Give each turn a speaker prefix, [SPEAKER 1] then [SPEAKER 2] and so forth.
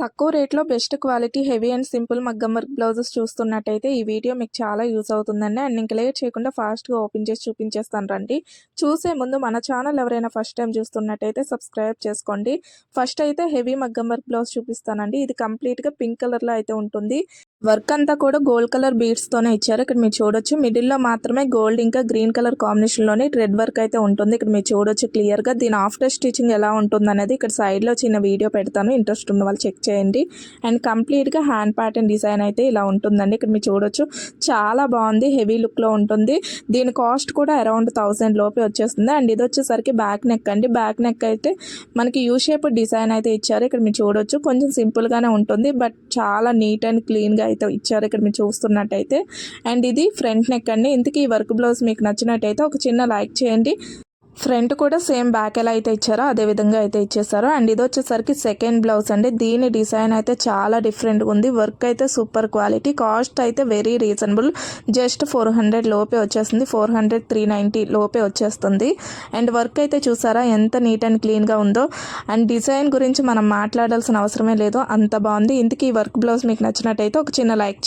[SPEAKER 1] తక్కువ రేట్లో best quality heavy and simple మగ్గం వర్క్ బ్లౌజెస్ చూస్తున్నట్టయితే ఈ వీడియో మీకు చాలా యూస్ అవుతుందండి. అండ్ ఇంక లేట్ చేయకుండా ఫాస్ట్గా ఓపెన్ చేసి చూపించేస్తాను రండి. చూసే ముందు మన ఛానల్ ఎవరైనా ఫస్ట్ టైం చూస్తున్నట్టయితే సబ్స్క్రైబ్ చేసుకోండి. ఫస్ట్ అయితే హెవీ మగ్గం వర్క్ బ్లౌజ్ చూపిస్తానండి. ఇది కంప్లీట్గా పింక్ కలర్లో అయితే ఉంటుంది. వర్క్ అంతా కూడా గోల్డ్ కలర్ బీడ్స్తోనే ఇచ్చారు. ఇక్కడ మీరు చూడొచ్చు. మిడిల్లో మాత్రమే గోల్డ్ ఇంకా గ్రీన్ కలర్ కాంబినేషన్లోనే రెడ్ వర్క్ అయితే ఉంటుంది. ఇక్కడ మీరు చూడొచ్చు క్లియర్గా. దీని ఆఫ్టర్ స్టిచ్చింగ్ ఎలా ఉంటుంది అనేది ఇక్కడ సైడ్లో చిన్న వీడియో పెడతాను. ఇంట్రెస్ట్ ఉన్న వాళ్ళు చెక్ చేయండి. అండ్ కంప్లీట్గా హ్యాండ్ ప్యాటర్న్ డిజైన్ అయితే ఇలా ఉంటుందండి. ఇక్కడ మీరు చూడొచ్చు. చాలా బాగుంది. హెవీ లుక్లో ఉంటుంది. దీని కాస్ట్ కూడా అరౌండ్ థౌసండ్ లోపే వచ్చేస్తుంది. అండ్ ఇది వచ్చేసరికి బ్యాక్ నెక్ అండి. బ్యాక్ నెక్ అయితే మనకి యూ షేప్ డిజైన్ అయితే ఇచ్చారు. ఇక్కడ మీరు చూడొచ్చు. కొంచెం సింపుల్గానే ఉంటుంది. బట్ చాలా నీట్ అండ్ క్లీన్గా అయితే ఇచ్చారు. ఇక్కడ మీరు చూస్తున్నట్టయితే. అండ్ ఇది ఫ్రంట్ నెక్ అండి. ఇంతకీ ఈ వర్క్ బ్లౌజ్ మీకు నచ్చినట్టయితే ఒక చిన్న లైక్ చేయండి. ఫ్రంట్ కూడా సేమ్ బ్యాక్ ఎలా అయితే ఇచ్చారో అదే విధంగా అయితే ఇచ్చేసారు. అండ్ ఇది వచ్చేసరికి సెకండ్ బ్లౌజ్ అండి. దీని డిజైన్ అయితే చాలా డిఫరెంట్గా ఉంది. వర్క్ అయితే సూపర్ క్వాలిటీ. కాస్ట్ అయితే very reasonable. Just four hundred లోపే వచ్చేస్తుంది ఫోర్ హండ్రెడ్ త్రీ నైంటీ లోపే వచ్చేస్తుంది. అండ్ వర్క్ అయితే చూసారా ఎంత నీట్ అండ్ క్లీన్గా ఉందో. అండ్ డిజైన్ గురించి మనం మాట్లాడాల్సిన అవసరమే లేదు. అంత బాగుంది. ఇందుకు ఈ వర్క్ బ్లౌజ్ మీకు నచ్చినట్టయితే ఒక చిన్న లైక్